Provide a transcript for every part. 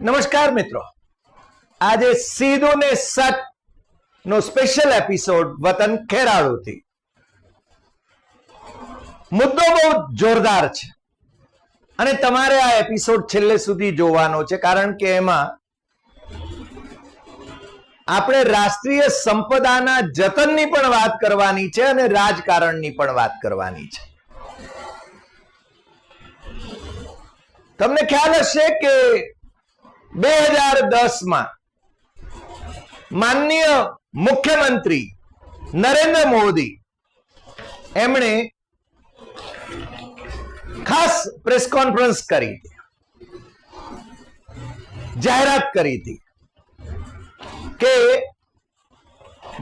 નમસ્કાર મિત્રો. આજે સીધું ને સત નો સ્પેશિયલ એપિસોડ વતન ખેરાળુથી. મુદ્દો બહુ જોરદાર છે. અને તમારે આ એપિસોડ છેલ્લે સુધી જોવાનો છે, કારણ કે એમાં આપણે રાષ્ટ્રીય સંપદાના જતનની પણ વાત કરવાની છે અને રાજકારણની પણ વાત કરવાની છે. તમને ખ્યાલ હશે કે બે હજાર દસમાં માનનીય મુખ્યમંત્રી નરેન્દ્ર મોદી એમણે ખાસ પ્રેસ કોન્ફરન્સ કરી જાહેરાત કરી હતી કે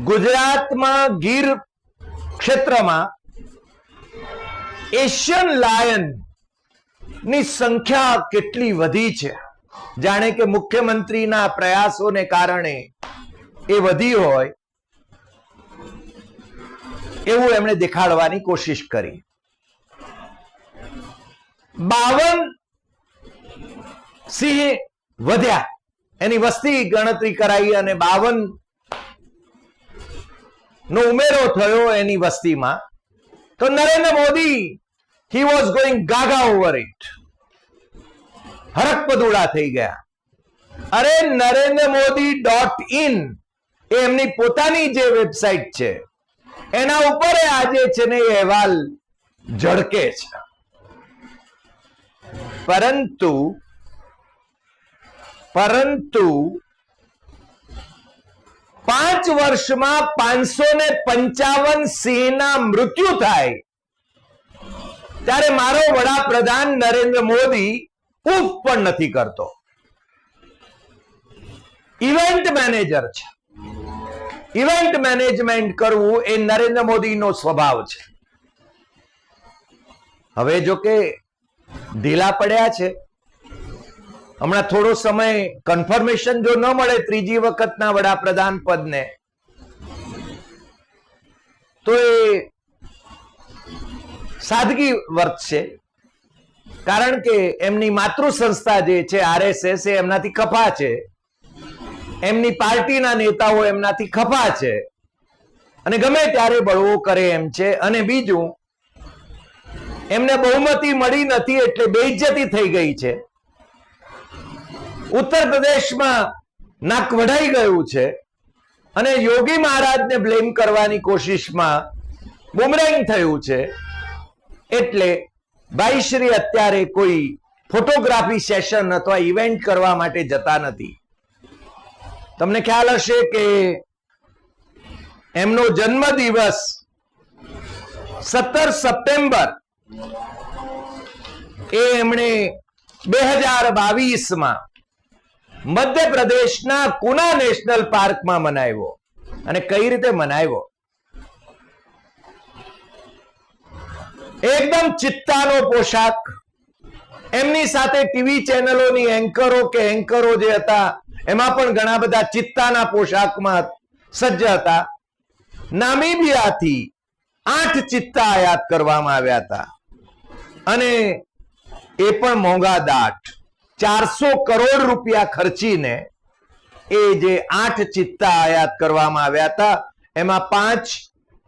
ગુજરાતમાં ગીર ક્ષેત્રમાં એશિયન લાયનની સંખ્યા કેટલી વધી છે? જાણે કે મુખ્યમંત્રીના પ્રયાસોને કારણે એ વધી હોય, એવું એમણે દેખાડવાની કોશિશ કરી. બાવન સિંહ વધ્યા. એની વસ્તી ગણતરી કરાઈ અને બાવન નો ઉમેરો થયો એની વસ્તીમાં. તો Narendra Modi he was going gaga over it હરકપદુડા થઈ ગયા. અરે નરેન્દ્ર મોદી ડોટ ઇન એમની પોતાની જે વેબસાઇટ છે, એના ઉપર આજે છે ને અહેવાલ ઝડકે છે. પરંતુ પરંતુ પાંચ વર્ષમાં પાંચસો ને પંચાવન સિંહના મૃત્યુ થાય. ત્યારે મારો વડાપ્રધાન નરેન્દ્ર મોદી ઉફ પણ નથી કરતો. ઇવેન્ટ મેનેજર છે. ઇવેન્ટ મેનેજમેન્ટ કરવું એ નરેન્દ્ર મોદીનો સ્વભાવ છે. હવે જો કે ઢીલા પડ્યા છે. હમણાં થોડો સમય કન્ફર્મેશન જો ન મળે ત્રીજી વખતના વડાપ્રધાન પદને, તો એ સાદગી વર્તશે કારણ કે એમની માતૃ સંસ્થા જે છે, આરએસએસ, એ એમનાથી ખફા છે. એમની પાર્ટીના નેતાઓ એમનાથી ખફા છે. અને ગમે ત્યારે બળવો કરે એમ છે. અને બીજું, એમને બહુમતી મળી નથી એટલે બેઇજ્જતી થઈ ગઈ છે. ઉત્તર પ્રદેશમાં નાક વઢાઈ ગયું છે. અને યોગી મહારાજને બ્લેમ કરવાની કોશિશમાં બુમરેંગ થયું છે. એટલે ભાઈશ્રી અત્યારે કોઈ ફોટોગ્રાફી સેશન અથવા ઇવેન્ટ કરવા માટે જતા નથી. તમને ખ્યાલ હશે કે એમનો જન્મ દિવસ સત્તર સપ્ટેમ્બર એ એમણે બે હજાર બાવીસમાં મધ્યપ્રદેશના કુના નેશનલ પાર્કમાં મનાવ્યો. અને કઈ રીતે મનાવ્યો? એકદમ ચિત્તાનો પોશાક. એમની સાથે ટીવી ચેનલોની એન્કરો કે એન્કરો જે હતા, એમાં પણ ઘણા બધા ચિત્તાના પોશાકમાં સજ્જ હતા. નામીબિયાથી આઠ ચિત્તા આયાત કરવામાં આવ્યા હતા. અને એ પણ મોંઘા દાટ. ચારસો કરોડ રૂપિયા ખર્ચીને એ જે આઠ ચિત્તા આયાત કરવામાં આવ્યા હતા, એમાં પાંચ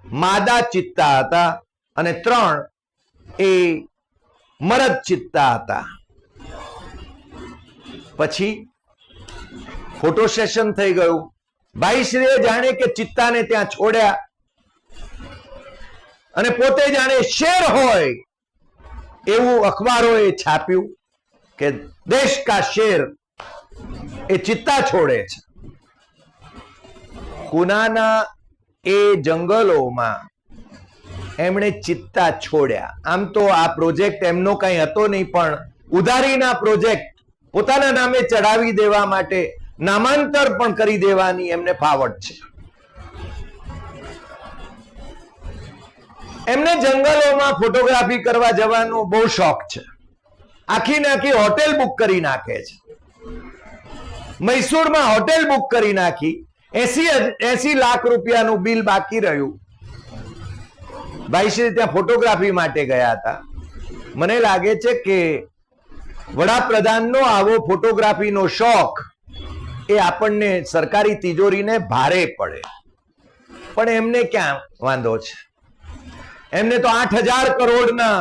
માદા ચિત્તા હતા અને ત્રણ એ મરદ ચિત્તા હતા. પછી ફોટો સેશન થઈ ગયું. ભાઈશ્રીએ જાણે કે ચિત્તાને ત્યાં છોડ્યા. અને પોતે જાણે શેર હોય એવું અખબારોએ છાપ્યું કે દેશ કા શેર એ ચિત્તા છોડે છે. કુનાના એ જંગલોમાં એમણે ચિત્તા છોડ્યા. આમ તો આ પ્રોજેક્ટ એમનો કઈ હતો નહીં, પણ ઉધારીના પ્રોજેક્ટ પોતાના નામે ચડાવી દેવા માટે નામાંતર પણ કરી દેવાની એમને ફાવટ છે. એમને જંગલોમાં ફોટોગ્રાફી કરવા જવાનો બહુ શોખ છે. આખી નાખી હોટેલ બુક કરી નાખે છે. મૈસૂરમાં હોટેલ બુક કરી નાખી. એસી એસી લાખ રૂપિયાનું બિલ બાકી રહ્યું. ભાઈશ્રી ત્યાં ફોટોગ્રાફી માટે ગયા હતા. મને લાગે છે કે વડાપ્રધાનનો આવો ફોટોગ્રાફીનો શોખ એ આપણને સરકારી તિજોરીને ભારે પડે. પણ એમને ક્યાં વાંધો છે? એમને તો આઠ હજાર કરોડના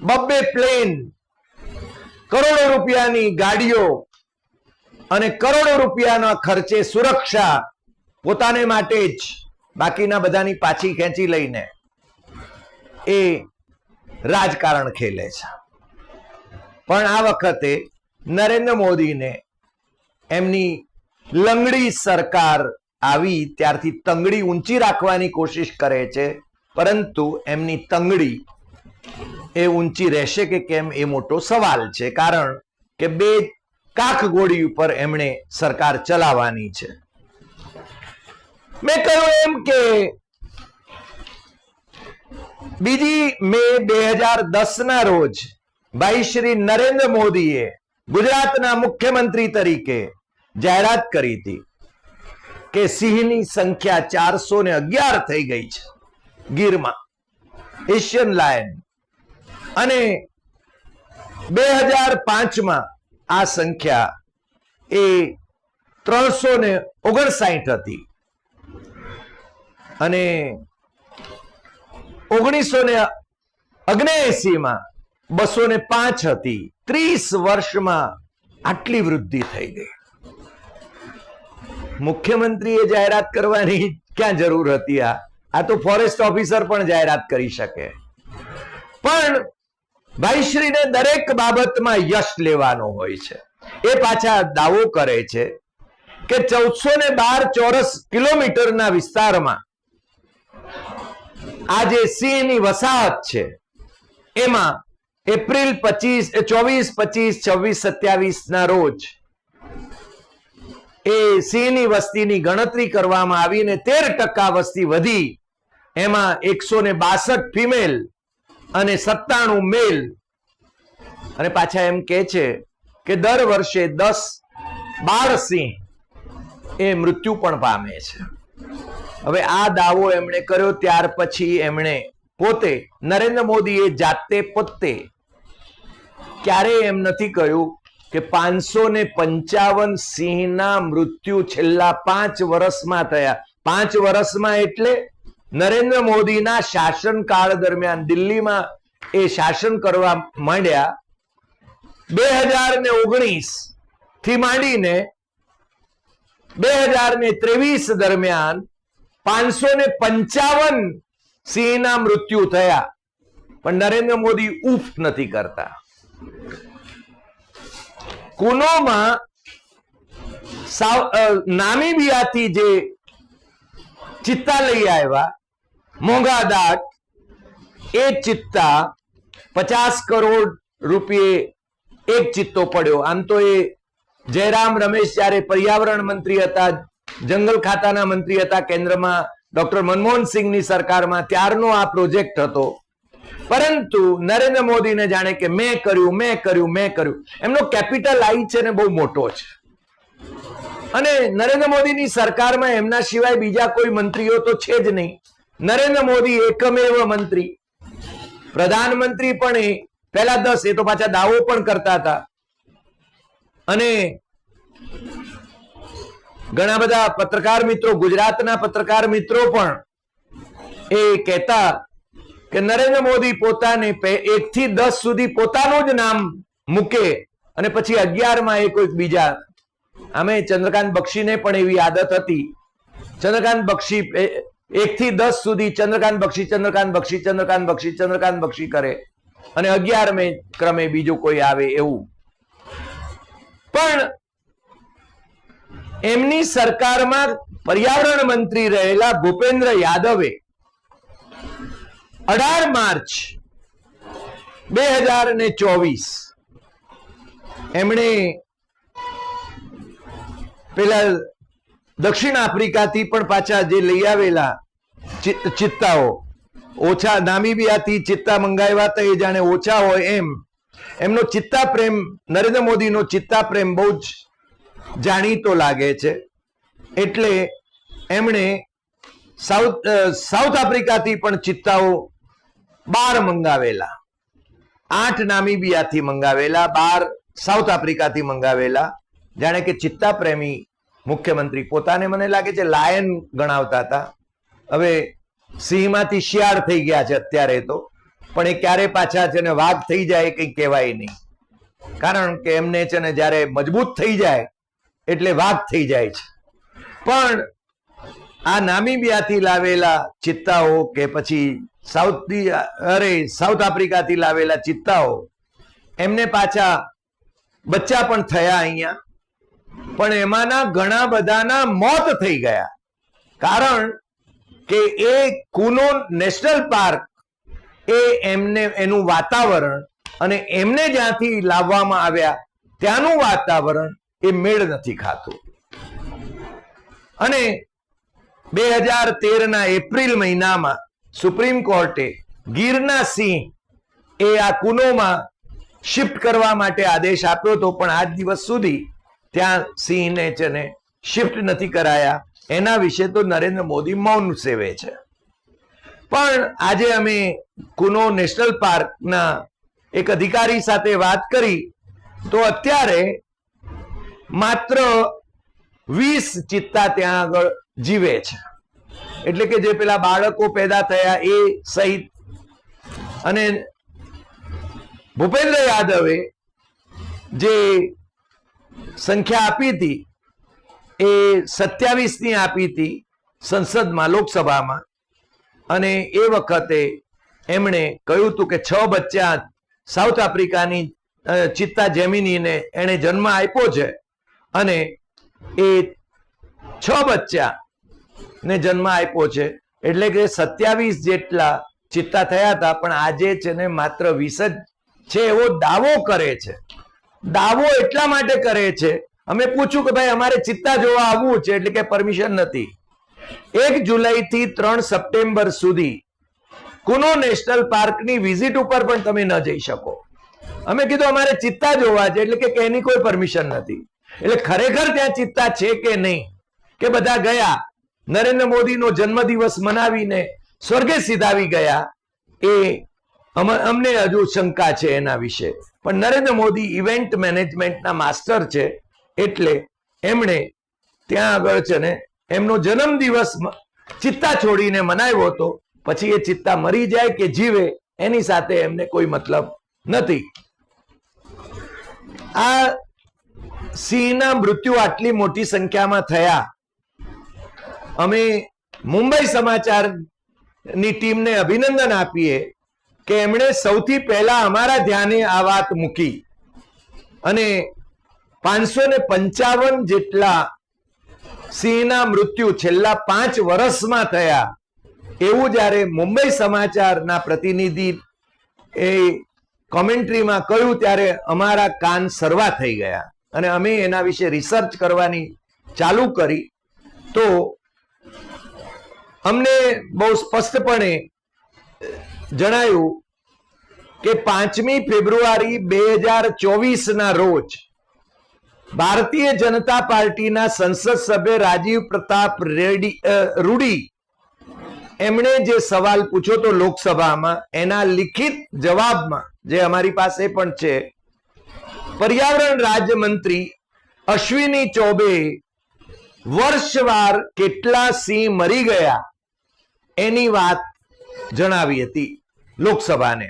બબ્બે પ્લેન, કરોડો રૂપિયાની ગાડીઓ અને કરોડો રૂપિયાના ખર્ચે સુરક્ષા પોતાને માટે જ બાકીના બધાની પાછી ખેંચી લઈને એ રાજકારણ ખેલે છે. પણ આ વખતે નરેન્દ્ર મોદીને એમની લંગડી સરકાર આવી ત્યારથી તંગડી ઊંચી રાખવાની કોશિશ કરે છે, પરંતુ એમની તંગડી એ ઊંચી રહેશે કે કેમ એ મોટો સવાલ છે. કારણ કે બે કાક ગોળી ઉપર એમણે સરકાર ચલાવવાની છે. મેં કહ્યું એમ કે બીજી મે બે હજાર દસ ના રોજ ભાઈ શ્રી નરેન્દ્ર મોદીએ ગુજરાતના મુખ્યમંત્રી તરીકે જાહેરાત કરી હતી કે સિંહની સંખ્યા ચારસો ને અગિયાર થઈ ગઈ છે ગીરમાં. Asian lion. અને બે હજાર પાંચમાં આ સંખ્યા એ ત્રણસો ને ઓગણસાઠ હતી. અને ઓગણીસો ને અગ્નેસીમાં બસો ને પાંચ હતી. ત્રીસ વર્ષમાં આટલી વૃદ્ધિ થઈ ગઈ. મુખ્યમંત્રીએ જાહેરાત કરવાની ક્યાં જરૂર હતી આ? આ તો ફોરેસ્ટ ઓફિસર પણ જાહેરાત કરી શકે. પણ ભાઈશ્રીને દરેક બાબતમાં યશ લેવાનો હોય છે. એ પાછા દાવો કરે છે કે ચૌદસો ને બાર ચોરસ કિલોમીટરના વિસ્તારમાં આ જે સિંહની વસાહત છે, એમાં એપ્રિલ પચીસ ચોવીસ પચીસ, છવ્વીસ સત્યાવીસ ના રોજ એ સિંહની વસ્તીની ગણતરી કરવામાં આવીને તેર ટકા વસ્તી વધી. એમાં એકસો ને બાસઠ ફિમેલ અને સત્તાણું મેલ અને પાછા એમ કે છે કે દર વર્ષે દસ બાર સિંહ એ મૃત્યુ પણ પામે છે. હવે આ દાવો એમણે કર્યો ત્યાર પછી એમણે પોતે નરેન્દ્ર મોદીએ જાતે પોતે ક્યારેય એમ નથી કહ્યું કે પાંચસો ને પંચાવન સિંહના મૃત્યુ છેલ્લા પાંચ વર્ષમાં થયા. પાંચ વર્ષમાં એટલે નરેન્દ્ર મોદીના શાસનકાળ દરમિયાન દિલ્હીમાં એ શાસન કરવા માંડ્યા. બે હજાર ને ઓગણીસથી માંડીને બે હજાર ને ત્રેવીસ દરમિયાન પાંચસો ને પંચાવન સિંહના મૃત્યુ થયા. પણ નરેન્દ્ર મોદી ઉફ નથી કરતા. કુનોમાં સાવ- નામીબિયાથી જે ચિત્તા લઈ આવ્યા મોંઘા દાટ એ ચિત્તા પચાસ કરોડ રૂપિયે એક ચિત્તો પડ્યો. આમ તો એ જયરામ રમેશ જ્યારે પર્યાવરણ મંત્રી હતા જંગલ ખાતાના મંત્રી હતા કેન્દ્રમાં ડોક્ટર મનમોહન સિંહની સરકારમાં ત્યારનો આ પ્રોજેક્ટ હતો. પરંતુ નરેન્દ્ર મોદીને જાણે કે મેં કર્યું મેં કર્યું મેં કર્યું. એમનો કેપિટલ આઈ છે ને બહુ મોટો છે. અને નરેન્દ્ર મોદીની સરકારમાં એમના સિવાય બીજા કોઈ મંત્રીઓ તો છે જ નહીં. નરેન્દ્ર મોદી એકમેવ મંત્રી. પ્રધાનમંત્રી પણ એ. પહેલા દસ, એ તો પાછા દાવો પણ કરતા હતા. અને ઘણા બધા પત્રકાર મિત્રો, ગુજરાતના પત્રકાર મિત્રો પણ એ કહેતા કે નરેન્દ્ર મોદી પોતાને એક થી દસ સુધી પોતાનું જ નામ મૂકે અને પછી અગિયારમાં એ કોઈક બીજા. અમે ચંદ્રકાંત બક્ષીને પણ એવી આદત હતી. ચંદ્રકાંત બક્ષી એક થી દસ સુધી ચંદ્રકાંત બક્ષી ચંદ્રકાંત બક્ષી ચંદ્રકાંત બક્ષી ચંદ્રકાંત બક્ષી કરે અને અગિયારમે ક્રમે બીજું કોઈ આવે એવું. પણ એમની સરકારમાં પર્યાવરણ મંત્રી રહેલા ભૂપેન્દ્ર યાદવે અઢાર માર્ચ બે હજાર ને ચોવીસ એમણે પેલા દક્ષિણ આફ્રિકાથી પણ પાછા જે લઈ આવેલા ચિત્તાઓ, ઓછા નામીબિયાથી ચિત્તા મંગાવ્યા હતા, એ જાણે ઓછા હોય એમ. એમનો ચિત્તા પ્રેમ નરેન્દ્ર મોદીનો ચિત્તા પ્રેમ બહુ જ જાણીતો લાગે છે. એટલે એમણે સાઉથ સાઉથ આફ્રિકાથી પણ ચિત્તાઓ બાર મંગાવેલા. આઠ નામીબિયાથી મંગાવેલા, બાર સાઉથ આફ્રિકાથી મંગાવેલા. જાણે કે ચિત્તા પ્રેમી મુખ્યમંત્રી પોતાને મને લાગે છે લાયન ગણાવતા હતા. હવે સિંહમાંથી શિયાળ થઈ ગયા છે અત્યારે તો. પણ એ ક્યારે પાછા છે ને વાઘ થઈ જાય કંઈ કહેવાય નહીં. કારણ કે એમને છે ને જ્યારે મજબૂત થઈ જાય એટલે વાત થઈ જાય છે. પણ આ નામીબિયાથી લાવેલા ચિત્તાઓ કે પછી સાઉથ અરે, સાઉથ આફ્રિકાથી લાવેલા ચિત્તાઓ, એમને પાછા બચ્ચા પણ થયા અહીંયા. પણ એમાંના ઘણા બધાના મોત થઈ ગયા. કારણ કે એ કુનો નેશનલ પાર્ક એ એમને, એનું વાતાવરણ અને એમને જ્યાંથી લાવવામાં આવ્યા ત્યાંનું વાતાવરણ એ મેળ નથી ખાતું. અને બે હજાર તેરના એપ્રિલ મહિનામાં સુપ્રીમ કોર્ટે ગીરના સિંહ એ આ કુનોમાં શિફ્ટ કરવા માટે આદેશ આપ્યો હતો, પણ આજ દિવસ સુધી ત્યાં સિંહને છે ને શિફ્ટ નથી કરાયા. એના વિશે તો નરેન્દ્ર મોદી મૌન સેવે છે. પણ આજે અમે કુનો નેશનલ પાર્કના એક અધિકારી સાથે વાત કરી, તો અત્યારે માત્ર વીસ ચિત્તા ત્યાં આગળ જીવે છે. એટલે કે જે પેલા બાળકો પેદા થયા એ સહિત. અને ભૂપેન્દ્ર યાદવે જે સંખ્યા આપી હતી એ સત્યાવીસની આપી હતી સંસદમાં, લોકસભામાં. અને એ વખતે એમણે કહ્યું હતું કે છ બચ્ચા સાઉથ આફ્રિકાની ચિત્તા જેમિનીને એણે જન્મ આપ્યો છે. અને એ છ બચ્ચા ને જન્મ આપ્યો છે. એટલે કે સત્યાવીસ જેટલા ચિત્તા થયા હતા, પણ આજે છે ને માત્ર વીસ જ છે એવો દાવો કરે છે. દાવો એટલા માટે કરે છે, અમે પૂછ્યું કે ભાઈ અમારે ચિત્તા જોવા આવવું છે, એટલે કે પરમિશન નથી. એક જુલાઈ થી ત્રણ સપ્ટેમ્બર સુધી કુનો નેશનલ પાર્કની વિઝિટ ઉપર પણ તમે ન જઈ શકો. અમે કીધું અમારે ચિત્તા જોવા છે, એટલે કે એની કોઈ પરમિશન નથી. એટલે ખરેખર ત્યાં ચિત્તા છે કે નહીં? કે બધા ગયા, નરેન્દ્ર મોદીનો જન્મદિવસ મનાવીને સ્વર્ગે સીધાવી ગયા, એ અમને હજુ શંકા છે એના વિશે. પણ નરેન્દ્ર મોદી ઇવેન્ટ મેનેજમેન્ટના માસ્ટર છે, એટલે એમણે ત્યાં આગળ છે ને, એમનો જન્મદિવસ ચિત્તા છોડીને મનાવ્યો હતો. પછી એ ચિત્તા મરી જાય કે જીવે, એની સાથે એમને કોઈ મતલબ નથી. આ સિંહના મૃત્યુ આટલી મોટી સંખ્યામાં થયા. અમે મુંબઈ સમાચારની ટીમને અભિનંદન આપીએ કે એમણે સૌથી પહેલા અમારા ધ્યાને આ વાત મૂકી. અને પાંચસો ને પંચાવન જેટલા સિંહના મૃત્યુ છેલ્લા પાંચ વર્ષમાં થયા. એવું જ્યારે મુંબઈ સમાચારના પ્રતિનિધિ એ કોમેન્ટ્રીમાં કહ્યું, ત્યારે અમારા કાન સરવા થઈ ગયા. અને અમે એના વિશે રિસર્ચ કરવાની ચાલુ કરી. તો અમને બહુ સ્પષ્ટપણે જણાયું કે પાંચમી ફેબ્રુઆરી બે હજાર ચોવીસના રોજ ભારતીય જનતા પાર્ટીના સંસદ સભ્ય રાજીવ પ્રતાપ રેડ્ડી રૂડી એમણે જે સવાલ પૂછ્યો તો લોકસભામાં એના લિખિત જવાબમાં, જે અમારી પાસે પણ છે પર્યાવરણ રાજ્યમંત્રી અશ્વિની ચૌબે વર્ષવાર કેટલા સિંહ મરી ગયા એની વાત જણાવી હતી લોકસભાને.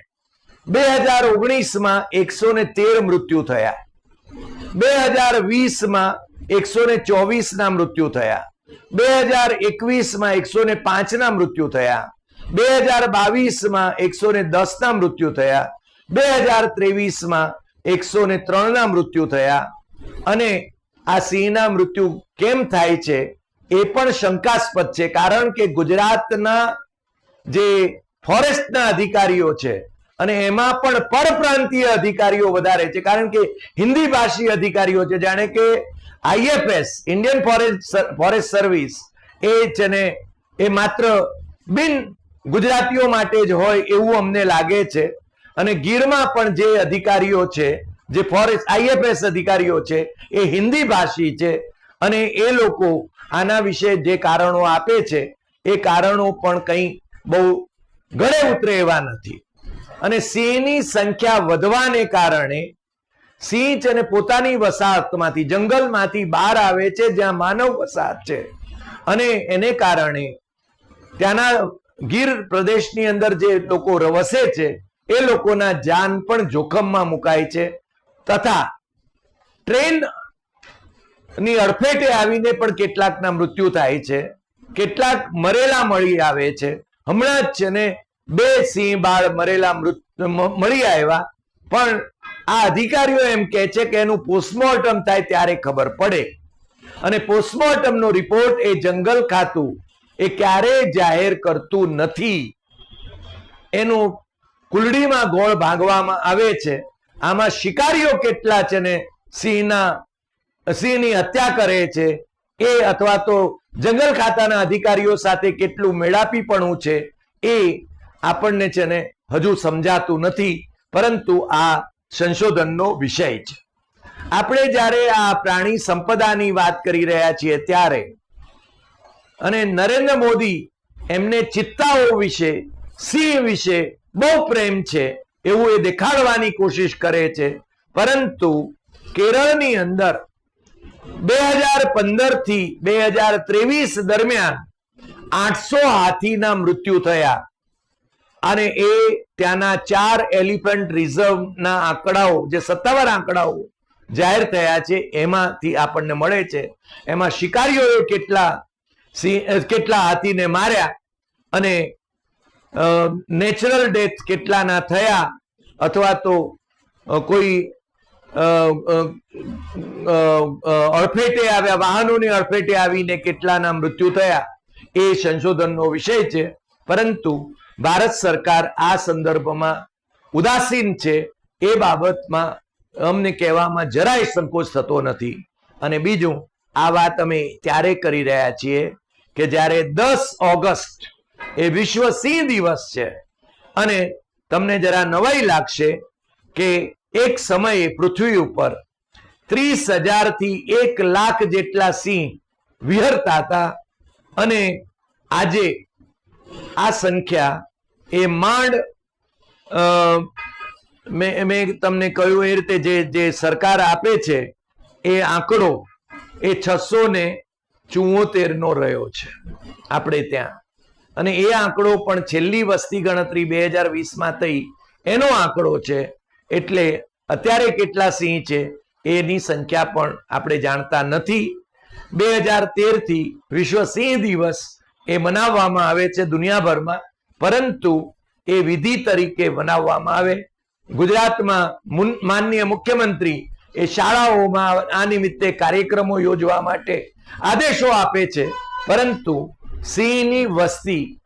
બે હજાર ઓગણીસમાં એકસો ને તેર મૃત્યુ થયા. બે હજાર વીસમાં એકસો ને ચોવીસ ના મૃત્યુ થયા. બે હજાર એકવીસમાં એકસો ને પાંચના મૃત્યુ થયા. બે હજાર બાવીસમાં એકસો ને દસ ના મૃત્યુ થયા. બે હજાર ત્રેવીસમાં એકસો ને ત્રણના મૃત્યુ થયા અને આ સિંહના મૃત્યુ કેમ થાય છે એ પણ શંકાસ્પદ છે, કારણ કે ગુજરાતના જે ફોરેસ્ટના અધિકારીઓ છે અને એમાં પણ પરપ્રાંતીય અધિકારીઓ વધારે છે, કારણ કે હિન્દી ભાષી અધિકારીઓ છે, જાણે કે IFS, Indian forest forest service, એ છે ને એ માત્ર બિન ગુજરાતીઓ માટે જ હોય એવું અમને લાગે છે. અને ગીરમાં પણ જે અધિકારીઓ છે, જે ફોરેસ્ટ, આઈએફએસ અધિકારીઓ છે, એ હિન્દી ભાષી છે, અને એ લોકો આના વિશે જે કારણો આપે છે, એ કારણો પણ કંઈ બહુ ગળે ઉતરે એવા નથી. અને સિંહની સંખ્યા વધવાને કારણે સિંહ છે ને પોતાની વસાહતમાંથી, જંગલમાંથી બહાર આવે છે, જ્યાં માનવ વસાહત છે. અને એને કારણે ત્યાંના ગીર પ્રદેશની અંદર જે લોકો વસે છે એ લોકોના જાન પણ જોખમમાં મુકાય છે. તથા ટ્રેનની અડફેટે આવીને પણ કેટલાકના મૃત્યુ થાય છે. કેટલાક મરેલા મળી આવે છે. હમણાં જ છે ને બે સિંહ બાળ મરેલા મૃત મળી આવ્યા. પણ આ અધિકારીઓ એમ કહે છે કે એનું પોસ્ટમોર્ટમ થાય ત્યારે ખબર પડે. અને પોસ્ટમોર્ટમનો રિપોર્ટ એ જંગલ ખાતું એ ક્યારેય જાહેર કરતું નથી. એનું કુલડીમાં ગોળ ભાંગવામાં આવે છે. આમાં શિકારીઓ કેટલા છે ને સિંહના, સિંહની હત્યા કરે છે. એ અથવા તો જંગલ ખાતાના અધિકારીઓ સાથે કેટલું મેળાપીપણું છે એ આપણને છે ને હજુ સમજાતું નથી. પરંતુ આ સંશોધનનો વિષય છે. આપણે જ્યારે આ પ્રાણી સંપદાની વાત કરી રહ્યા છીએ ત્યારે અને નરેન્દ્ર મોદી એમને ચિત્તાઓ વિશે, સિંહ વિશે બહુ પ્રેમ છે, એવું એ દેખાડવાની કોશિશ કરે છે. પરંતુ કેરળની અંદર બે હજાર પંદરથી બે હજાર ત્રેવીસ દરમિયાન આઠસો હાથીના મૃત્યુ થયા. અને એ ત્યાંના ચાર એલિફન્ટ રિઝર્વના આંકડાઓ, જે સત્તાવાર આંકડાઓ જાહેર થયા છે, એમાંથી આપણને મળે છે. એમાં શિકારીઓએ કેટલા કેટલા હાથીને માર્યા અને નેચરલ ડેથ કેટલાના થયા? અથવા તો કોઈ અડફેટે આવ્યા, વાહનોની અડફેટે આવીને કેટલાના મૃત્યુ થયા? એ સંશોધનનો વિષય છે. પરંતુ ભારત સરકાર આ સંદર્ભમાં ઉદાસીન છે. એ બાબતમાં અમને કહેવામાં જરાય સંકોચ થતો નથી. અને બીજું, આ વાત અમે ત્યારે કરી રહ્યા છીએ કે જ્યારે દસ ઓગસ્ટ એ વિશ્વ સિંહ દિવસ છે. અને તમને જરા નવાઈ લાગશે કે એક સમયે પૃથ્વી ઉપર ત્રીસ હજારથી એક લાખ જેટલા સિંહ વિહરતા હતા અને આજે આ સંખ્યા એ માંડ મેં તમને કહ્યું એ રીતે જે જે સરકાર આપે છે, એ આંકડો એ છસો ને ચુમ્મોતેર નો રહ્યો છે. આપણે ત્યાં અને એ આંકડો પણ છેલ્લી વસ્તી ગણતરી બે હજાર વીસમાં થઈ. એનો આંકડો છે એટલે અત્યારે કેટલા સિંહ છે એની સંખ્યા પણ આપણે જાણતા નથી. બે હજાર તેરથી વિશ્વ સિંહ દિવસ એ મનાવવામાં આવે છે દુનિયાભરમાં, પરંતુ એ વિધિ તરીકે મનાવવામાં આવે. ગુજરાતમાં મુન- માનનીય મુખ્યમંત્રી એ શાળાઓમાં આ નિમિત્તે કાર્યક્રમો યોજવા માટે આદેશો આપે છે, પરંતુ સિંહની વસ્તી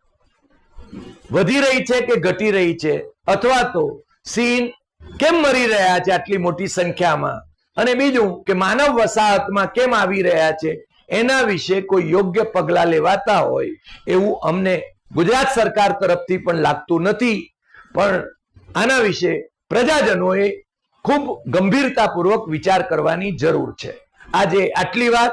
વધી રહી છે કે ઘટી રહી છે? અથવા તો સિંહ કેમ મરી રહ્યા છે આટલી મોટી સંખ્યામાં? અને બીજું કે માનવ વસાહતમાં કેમ આવી રહ્યા છે? એના વિશે કોઈ યોગ્ય પગલા લેવાતા હોય એવું અમને ગુજરાત સરકાર તરફથી પણ લાગતું નથી. પણ આના વિશે પ્રજાજનોએ ખૂબ ગંભીરતાપૂર્વક વિચાર કરવાની જરૂર છે. આજે આટલી વાત